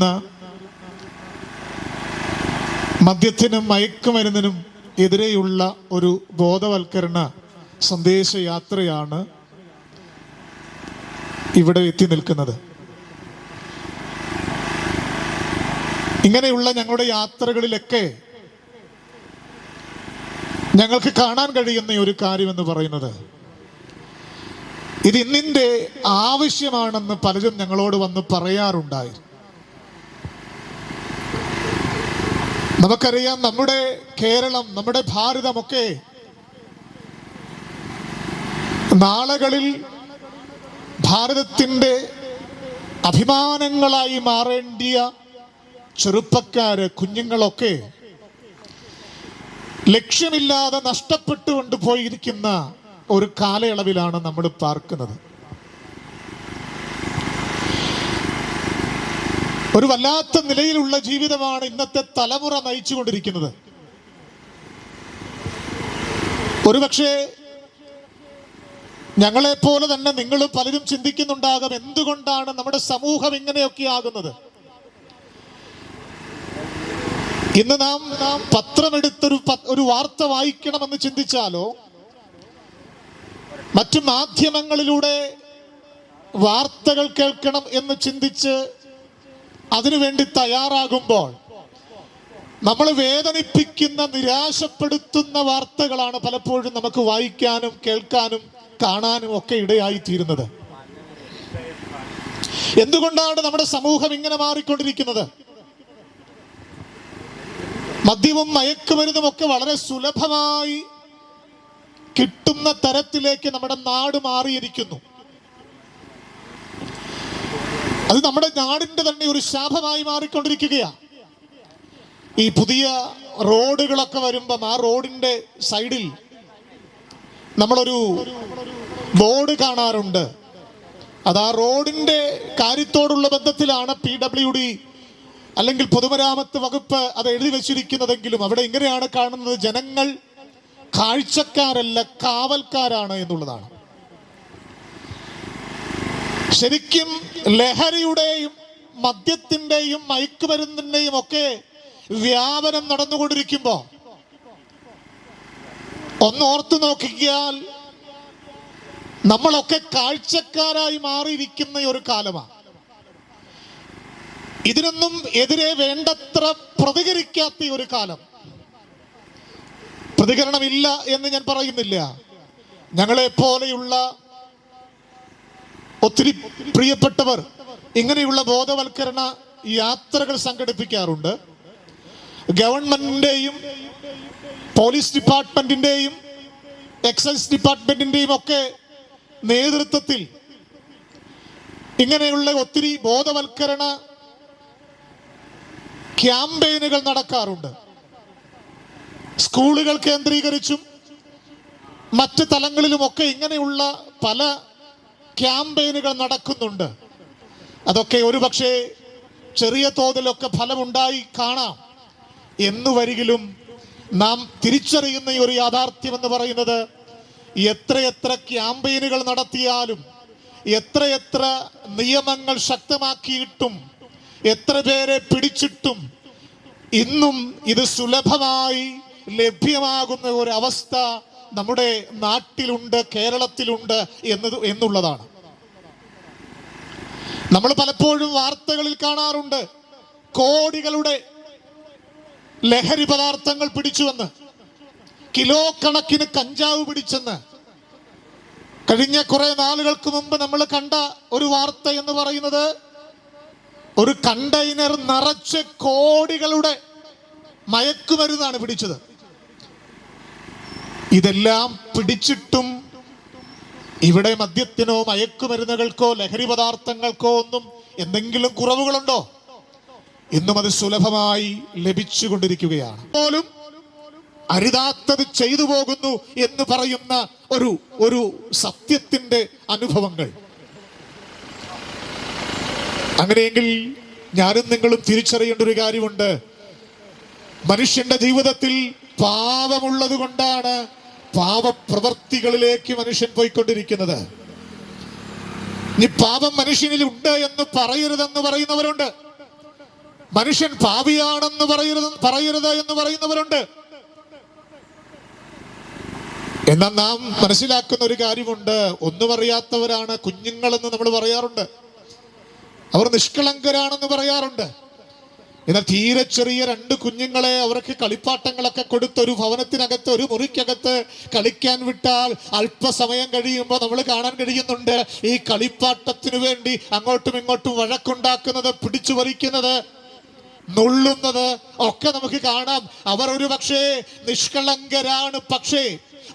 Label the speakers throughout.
Speaker 1: വരുന്ന മദ്യത്തിനും മയക്കുമരുന്നിനും എതിരെയുള്ള ഒരു ബോധവൽക്കരണ സന്ദേശയാത്രയാണ് ഇവിടെ എത്തി നിൽക്കുന്നത്. ഇങ്ങനെയുള്ള ഞങ്ങളുടെ യാത്രകളിലൊക്കെ ഞങ്ങൾക്ക് കാണാൻ കഴിയുന്ന ഒരു കാര്യമെന്ന് പറയുന്നത് ഇത് ഇന്നിന്റെ ആവശ്യമാണെന്ന് പലരും ഞങ്ങളോട് വന്ന് പറയാറുണ്ടായി. നമുക്കറിയാം നമ്മുടെ കേരളം നമ്മുടെ ഭാരതമൊക്കെ നാളുകളിൽ ഭാരതത്തിന്റെ അഭിമാനങ്ങളായി മാറേണ്ടിയ ചെറുപ്പക്കാര് കുഞ്ഞുങ്ങളൊക്കെ ലക്ഷ്യമില്ലാതെ നഷ്ടപ്പെട്ടു കൊണ്ടുപോയിരിക്കുന്ന ഒരു കാലയളവിലാണ് നമ്മൾ പാർക്കുന്നത്. ഒരു വല്ലാത്ത നിലയിലുള്ള ജീവിതമാണ് ഇന്നത്തെ തലമുറ നയിച്ചുകൊണ്ടിരിക്കുന്നത്. ഒരുപക്ഷെ ഞങ്ങളെപ്പോലെ തന്നെ നിങ്ങൾ പലരും ചിന്തിക്കുന്നുണ്ടാകും എന്തുകൊണ്ടാണ് നമ്മുടെ സമൂഹം ഇങ്ങനെയൊക്കെ ആകുന്നത്. ഇന്ന് നാം നാം പത്രമെടുത്തൊരു ഒരു വാർത്ത വായിക്കണമെന്ന് ചിന്തിച്ചാലോ മറ്റു മാധ്യമങ്ങളിലൂടെ വാർത്തകൾ കേൾക്കണം എന്ന് ചിന്തിച്ച് അതിനുവേണ്ടി തയ്യാറാകുമ്പോൾ നമ്മൾ വേദനിപ്പിക്കുന്ന നിരാശപ്പെടുത്തുന്ന വാർത്തകളാണ് പലപ്പോഴും നമുക്ക് വായിക്കാനും കേൾക്കാനും കാണാനും ഒക്കെ ഇടയായി തീരുന്നത് എന്തുകൊണ്ടാണ് നമ്മുടെ സമൂഹം ഇങ്ങനെ മാറിക്കൊണ്ടിരിക്കുന്നത്? മദ്യവും മയക്കുമരുന്നും ഒക്കെ വളരെ സുലഭമായി കിട്ടുന്ന തരത്തിലേക്ക് നമ്മുടെ നാട് മാറിയിരിക്കുന്നു. അത് നമ്മുടെ നാടിന്റെ തന്നെ ഒരു ശാപമായി മാറിക്കൊണ്ടിരിക്കുകയാണ്. ഈ പുതിയ റോഡുകളൊക്കെ വരുമ്പം ആ റോഡിന്റെ സൈഡിൽ നമ്മളൊരു ബോർഡ് കാണാറുണ്ട്. അത് ആ റോഡിന്റെ കാര്യത്തോടുള്ള ബന്ധത്തിലാണ് പി ഡബ്ല്യു ഡി അല്ലെങ്കിൽ പൊതുമരാമത്ത് വകുപ്പ് അത് എഴുതി വെച്ചിരിക്കുന്നതെങ്കിലും അവിടെ എങ്ങനെയാണ് കാണുന്നത് ജനങ്ങൾ കാഴ്ചക്കാരല്ല കാവൽക്കാരാണ് എന്നുള്ളതാണ്. ശരിക്കും ലഹരിയുടെയും മദ്യത്തിന്റെയും മയക്കുമരുന്നിന്റെയും ഒക്കെ വ്യാപനം നടന്നുകൊണ്ടിരിക്കുമ്പോ ഒന്ന് ഓർത്തു നോക്കിയാൽ നമ്മളൊക്കെ കാഴ്ചക്കാരായി മാറിയിരിക്കുന്ന ഒരു കാലമാണ് ഇതിനൊന്നും എതിരെ വേണ്ടത്ര പ്രതികരിക്കാത്ത ഒരു കാലം. പ്രതികരണമില്ല എന്ന് ഞാൻ പറയുന്നില്ല. ഞങ്ങളെ പോലെയുള്ള ഒത്തിരി പ്രിയപ്പെട്ടവർ ഇങ്ങനെയുള്ള ബോധവൽക്കരണ യാത്രകൾ സംഘടിപ്പിക്കാറുണ്ട്. ഗവൺമെന്റിന്റെയും പോലീസ് ഡിപ്പാർട്ട്മെന്റിന്റെയും എക്സൈസ് ഡിപ്പാർട്ട്മെന്റിന്റെയും ഒക്കെ നേതൃത്വത്തിൽ ഇങ്ങനെയുള്ള ഒത്തിരി ബോധവൽക്കരണ ക്യാമ്പയിനുകൾ നടക്കാറുണ്ട്. സ്കൂളുകൾ കേന്ദ്രീകരിച്ചും മറ്റ് തലങ്ങളിലുമൊക്കെ ഇങ്ങനെയുള്ള പല ക്യാമ്പയിനുകൾ നടക്കുന്നുണ്ട്. അതൊക്കെ ഒരുപക്ഷെ ചെറിയ തോതിലൊക്കെ ഫലമുണ്ടായി കാണാം. എന്നു വരികിലും നാം തിരിച്ചറിയുന്ന ഈ ഒരു യാഥാർത്ഥ്യം എന്ന് പറയുന്നത് എത്രയെത്ര ക്യാമ്പയിനുകൾ നടത്തിയാലും എത്രയെത്ര നിയമങ്ങൾ ശക്തമാക്കിയിട്ടും എത്ര പേരെ പിടിച്ചിട്ടും ഇന്നും ഇത് സുലഭമായി ലഭ്യമാകുന്ന ഒരു അവസ്ഥ നമ്മുടെ നാട്ടിലുണ്ട് കേരളത്തിലുണ്ട് എന്നത് എന്നുള്ളതാണ്. നമ്മൾ പലപ്പോഴും വാർത്തകളിൽ കാണാറുണ്ട് കോടികളുടെ ലഹരി പദാർത്ഥങ്ങൾ പിടിച്ചുവെന്ന് കിലോ കണക്കിന് കഞ്ചാവ് പിടിച്ചെന്ന്. കഴിഞ്ഞ കുറെ നാളുകൾക്ക് മുമ്പ് നമ്മൾ കണ്ട ഒരു വാർത്ത എന്ന് പറയുന്നത് ഒരു കണ്ടെയ്നർ നിറച്ച് കോടികളുടെ മയക്കുമരുന്നാണ് പിടിച്ചത്. ഇതെല്ലാം പിടിച്ചിട്ടും ഇവിടെ മദ്യത്തിനോ മയക്കുമരുന്നുകൾക്കോ ലഹരി പദാർത്ഥങ്ങൾക്കോ ഒന്നും എന്തെങ്കിലും കുറവുകളുണ്ടോ? ഇന്നും അത് സുലഭമായി ലഭിച്ചുകൊണ്ടിരിക്കുകയാണ്. പോലും അരുതാത്തത് ചെയ്തു പോകുന്നു എന്ന് പറയുന്ന ഒരു ഒരു സത്യത്തിന്റെ അനുഭവങ്ങൾ. അങ്ങനെയെങ്കിൽ ഞാനും നിങ്ങളും തിരിച്ചറിയേണ്ട ഒരു കാര്യമുണ്ട്. മനുഷ്യന്റെ ജീവിതത്തിൽ പാപമുള്ളത് കൊണ്ടാണ് പാപപ്രവർത്തികളിലേക്ക് മനുഷ്യൻ പോയിക്കൊണ്ടിരിക്കുന്നത്. ഇനി പാപം മനുഷ്യനിൽ ഉണ്ട് എന്ന് പറയരുതെന്ന് പറയുന്നവരുണ്ട്. മനുഷ്യൻ പാപിയാണെന്ന് പറയരുത് പറയരുത് എന്ന് പറയുന്നവരുണ്ട്. എന്നാൽ നാം മനസ്സിലാക്കുന്ന ഒരു കാര്യമുണ്ട്. ഒന്നും അറിയാത്തവരാണ് കുഞ്ഞുങ്ങളെന്ന് നമ്മൾ പറയാറുണ്ട്. അവർ നിഷ്കളങ്കരാണെന്ന് പറയാറുണ്ട്. എന്നാൽ തീരെ ചെറിയ രണ്ട് കുഞ്ഞുങ്ങളെ അവർക്ക് കളിപ്പാട്ടങ്ങളൊക്കെ കൊടുത്ത് ഒരു ഭവനത്തിനകത്ത് ഒരു മുറിക്കകത്ത് കളിക്കാൻ വിട്ടാൽ അല്പസമയം കഴിയുമ്പോൾ നമ്മൾ കാണാൻ കഴിയുന്നുണ്ട്. ഈ കളിപ്പാട്ടത്തിനു വേണ്ടി അങ്ങോട്ടും ഇങ്ങോട്ടും വഴക്കുണ്ടാക്കുന്നത് പിടിച്ചു വലിക്കുന്നത് നുള്ളുന്നത് ഒക്കെ നമുക്ക് കാണാം. അവർ ഒരു പക്ഷേ നിഷ്കളങ്കരാണ് പക്ഷേ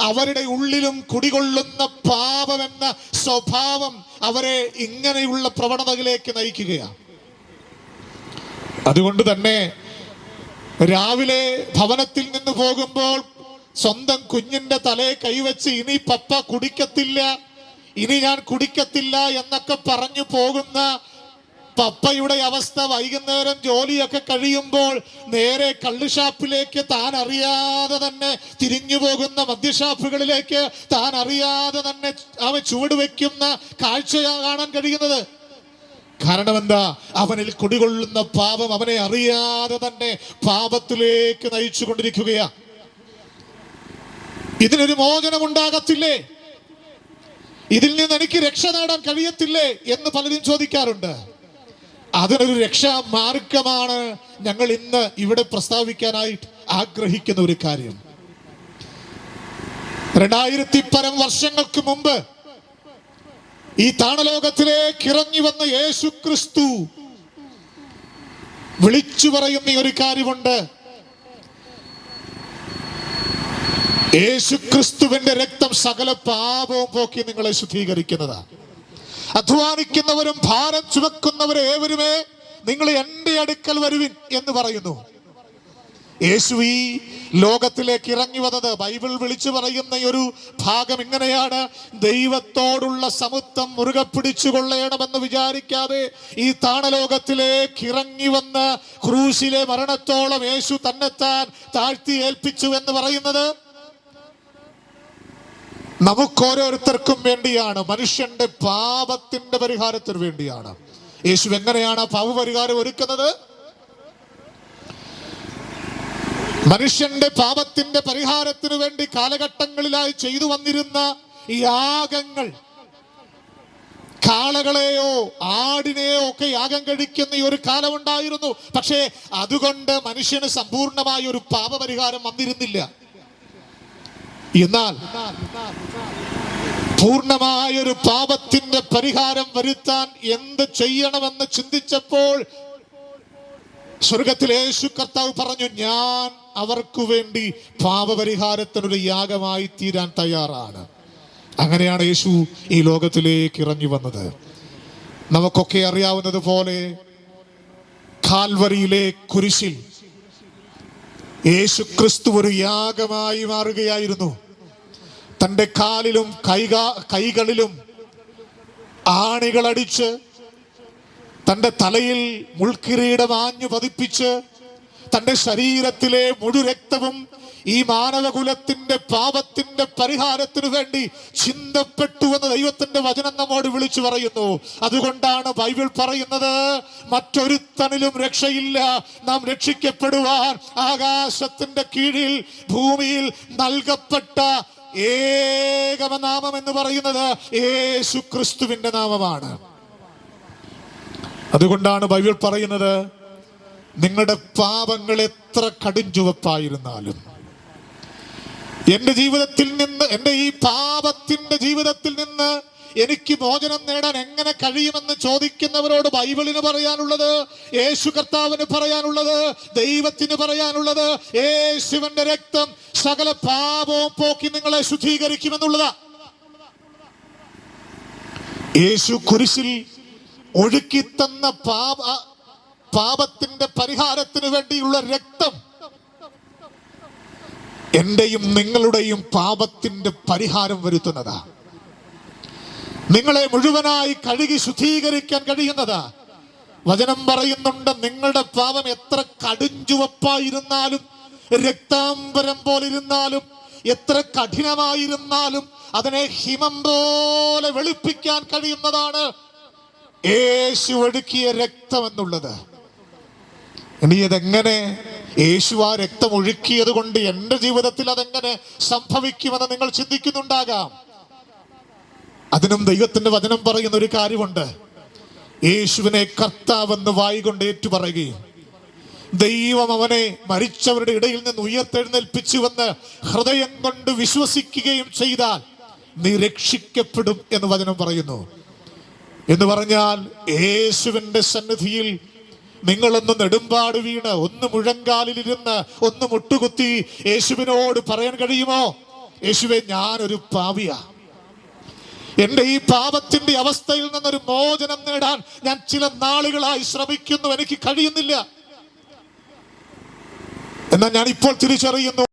Speaker 1: അവരുടെ ഉള്ളിലും കുടികൊള്ളുന്ന പാപമെന്ന സ്വഭാവം അവരെ ഇങ്ങനെയുള്ള പ്രവണതകളിലേക്ക് നയിക്കുകയാണ്. അതുകൊണ്ട് തന്നെ രാവിലെ ഭവനത്തിൽ നിന്ന് പോകുമ്പോൾ സ്വന്തം കുഞ്ഞിന്റെ തലയെ കൈവച്ച് ഇനി പപ്പ കുടിക്കത്തില്ല ഇനി ഞാൻ കുടിക്കത്തില്ല എന്നൊക്കെ പറഞ്ഞു പോകുന്ന പപ്പയുടെ അവസ്ഥ വൈകുന്നേരം ജോലിയൊക്കെ കഴിയുമ്പോൾ നേരെ കള്ളുഷാപ്പിലേക്ക് താൻ അറിയാതെ തന്നെ തിരിഞ്ഞു പോകുന്ന മദ്യഷാപ്പുകളിലേക്ക് താൻ അറിയാതെ തന്നെ അവ ചുവട് വെക്കുന്ന കാഴ്ചയാണ് കാണാൻ കഴിയുന്നത്. കാരണം എന്താ അവനിൽ കുടികൊള്ളുന്ന പാപം അവനെ അറിയാതെ തന്നെ പാപത്തിലേക്ക് നയിച്ചു കൊണ്ടിരിക്കുകയാ ഇതിനൊരു മോചനം ഉണ്ടാകത്തില്ലേ ഇതിൽ നിന്ന് എനിക്ക് രക്ഷ നേടാൻ കഴിയത്തില്ലേ എന്ന് പലരും ചോദിക്കാറുണ്ട്. അതിനൊരു രക്ഷാ മാർഗമാണ് ഞങ്ങൾ ഇന്ന് ഇവിടെ പ്രസ്താവിക്കാനായിട്ട് ആഗ്രഹിക്കുന്ന ഒരു കാര്യം. രണ്ടായിരത്തി പരം വർഷങ്ങൾക്ക് മുമ്പ് ഈ താണലോകത്തിലേക്ക് ഇറങ്ങി വന്ന യേശു ക്രിസ്തു വിളിച്ചു പറയുന്ന ഒരു കാര്യമുണ്ട്. യേശു ക്രിസ്തുവിന്റെ രക്തം സകല പാപവും പോക്കി നിങ്ങളെ ശുദ്ധീകരിക്കുന്നതാ. അധ്വാനിക്കുന്നവരും ഭാരം ചുമക്കുന്നവരും ഏവരുമേ നിങ്ങൾ എന്റെ അടുക്കൽ വരുവിൻ എന്ന് പറയുന്നു. യേശു ഈ ലോകത്തിലേക്ക് ഇറങ്ങി വന്നത് ബൈബിൾ വിളിച്ചു പറയുന്ന ഒരു ഭാഗം ഇങ്ങനെയാണ്. ദൈവത്തോടുള്ള സമുത്തം മുറുകെ പിടിച്ചു കൊള്ളയണമെന്ന് വിചാരിക്കാതെ ഈ താണലോകത്തിലേക്ക് ഇറങ്ങി വന്ന് ക്രൂശിലെ മരണത്തോളം യേശു തന്നെത്താൻ താഴ്ത്തി ഏൽപ്പിച്ചു എന്ന് പറയുന്നത് നമുക്കോരോരുത്തർക്കും വേണ്ടിയാണ്. മനുഷ്യന്റെ പാപത്തിന്റെ പരിഹാരത്തിന് വേണ്ടിയാണ്. യേശു എങ്ങനെയാണ് പാപ പാപപരിഹാരം ഒരുക്കുന്നത്? മനുഷ്യന്റെ പാപത്തിന്റെ പരിഹാരത്തിനു വേണ്ടി കാലഘട്ടങ്ങളിലായി ചെയ്തു വന്നിരുന്ന യാഗങ്ങൾ കാളകളെയോ ആടിനെയോ ഒക്കെ യാഗം കഴിക്കുന്ന ഈ ഒരു കാലമുണ്ടായിരുന്നു. പക്ഷേ അതുകൊണ്ട് മനുഷ്യന് സമ്പൂർണമായ ഒരു പാപപരിഹാരം വന്നിരുന്നില്ല. എന്നാൽ പൂർണമായൊരു പാപത്തിന്റെ പരിഹാരം വരുത്താൻ എന്ത് ചെയ്യണമെന്ന് ചിന്തിച്ചപ്പോൾ സ്വർഗത്തിൽ യേശു കർത്താവ് പറഞ്ഞു ഞാൻ അവർക്ക് വേണ്ടി പാപപരിഹാരത്തിനൊരു യാഗമായി തീരാൻ തയ്യാറാണ്. അങ്ങനെയാണ് യേശു ഈ ലോകത്തിലേക്ക് ഇറങ്ങി വന്നത്. നമുക്കൊക്കെ അറിയാവുന്നത് പോലെ കാൽവരിയിലെ കുരിശിൽ യേശു ക്രിസ്തു ഒരു യാഗമായി മാറുകയായിരുന്നു. തന്റെ കാലിലും കൈകാ കൈകളിലും ആണികളടിച്ച് തന്റെ തലയിൽ മുൾക്കിരീടം ആഞ്ഞു പതിപ്പിച്ച് തന്റെ ശരീരത്തിലെ മുഴുരക്തവും ഈ മാനവകുലത്തിന്റെ പാപത്തിന്റെ പരിഹാരത്തിനു വേണ്ടി ചിന്തപ്പെട്ടു എന്ന് ദൈവത്തിന്റെ വചനം നമ്മോട് വിളിച്ചു പറയുന്നു. അതുകൊണ്ടാണ് ബൈബിൾ പറയുന്നത് മറ്റൊരുത്തനിലും രക്ഷയില്ല. നാം രക്ഷിക്കപ്പെടുവാൻ ആകാശത്തിന്റെ കീഴിൽ ഭൂമിയിൽ നൽകപ്പെട്ട ഏകമനാമം എന്ന് പറയുന്നത് യേശു ക്രിസ്തുവിന്റെ നാമമാണ്. അതുകൊണ്ടാണ് ബൈബിൾ പറയുന്നത് നിങ്ങളുടെ പാപങ്ങൾ എത്ര കടുംചുവപ്പായിരുന്നാലും എന്റെ ജീവിതത്തിൽ നിന്ന് എന്റെ ഈ പാപത്തിന്റെ ജീവിതത്തിൽ നിന്ന് എനിക്ക് മോചനം നേടാൻ എങ്ങനെ കഴിയുമെന്ന് ചോദിക്കുന്നവരോട് ബൈബിളിന് പറയാനുള്ളത് യേശു കർത്താവിന് പറയാനുള്ളത് ദൈവത്തിന് പറയാനുള്ളത് യേശുവിന്റെ രക്തം സകല പാപവും പോക്കി നിങ്ങളെ ശുദ്ധീകരിക്കുമെന്നുള്ളതാ. യേശു കുരിശിൽ ഒഴുക്കി തന്ന പാപ പാപത്തിന്റെ പരിഹാരത്തിന് വേണ്ടിയുള്ള രക്തം എന്റെയും നിങ്ങളുടെയും പാപത്തിന്റെ പരിഹാരം വരുത്തുന്നതാ. നിങ്ങളെ മുഴുവനായി കഴുകി ശുദ്ധീകരിക്കാൻ കഴിയുന്നതാ. വചനം പറയുന്നുണ്ട് നിങ്ങളുടെ പാപം എത്ര കടുഞ്ചുവപ്പായിരുന്നാലും രക്താംബരം പോലിരുന്നാലും എത്ര കഠിനമായിരുന്നാലും അതിനെ ഹിമം പോലെ വെളുപ്പിക്കാൻ കഴിയുന്നതാണ് യേശു ഒഴുക്കിയ രക്തം എന്നുള്ളത് ഇനി ഇതെങ്ങനെ യേശു ആ രക്തം ഒഴുക്കിയത് കൊണ്ട് എന്റെ ജീവിതത്തിൽ അതെങ്ങനെ സംഭവിക്കുമെന്ന് നിങ്ങൾ ചിന്തിക്കുന്നുണ്ടാകാം. അതിനും ദൈവത്തിന്റെ വചനം പറയുന്ന ഒരു കാര്യമുണ്ട്. യേശുവിനെ കർത്താവെന്ന് വായി കൊണ്ട് ഏറ്റുപറയുകയും ദൈവം അവനെ മരിച്ചവരുടെ ഇടയിൽ നിന്ന് ഉയർത്തെഴുന്നേൽപ്പിച്ചു ഉയർത്തെഴുന്നേൽപ്പിച്ചുവെന്ന് ഹൃദയം കൊണ്ട് വിശ്വസിക്കുകയും ചെയ്താൽ നീ രക്ഷിക്കപ്പെടും എന്ന് വചനം പറയുന്നു. എന്ന് പറഞ്ഞാൽ യേശുവിന്റെ സന്നിധിയിൽ നിങ്ങളൊന്ന് നെടുമ്പാട് വീണ് ഒന്ന് മുഴങ്കാലിലിരുന്ന് ഒന്ന് മുട്ടുകുത്തി യേശുവിനോട് പറയാൻ കഴിയുമോ? യേശുവെ ഞാനൊരു പാവിയാ എന്റെ ഈ പാപത്തിന്റെ അവസ്ഥയിൽ നിന്നൊരു മോചനം നേടാൻ ഞാൻ ചില നാളുകളായി ശ്രമിക്കുന്നു. എനിക്ക് കഴിയുന്നില്ല. എന്നാൽ ഞാൻ ഇപ്പോൾ തിരിച്ചറിയുന്നു.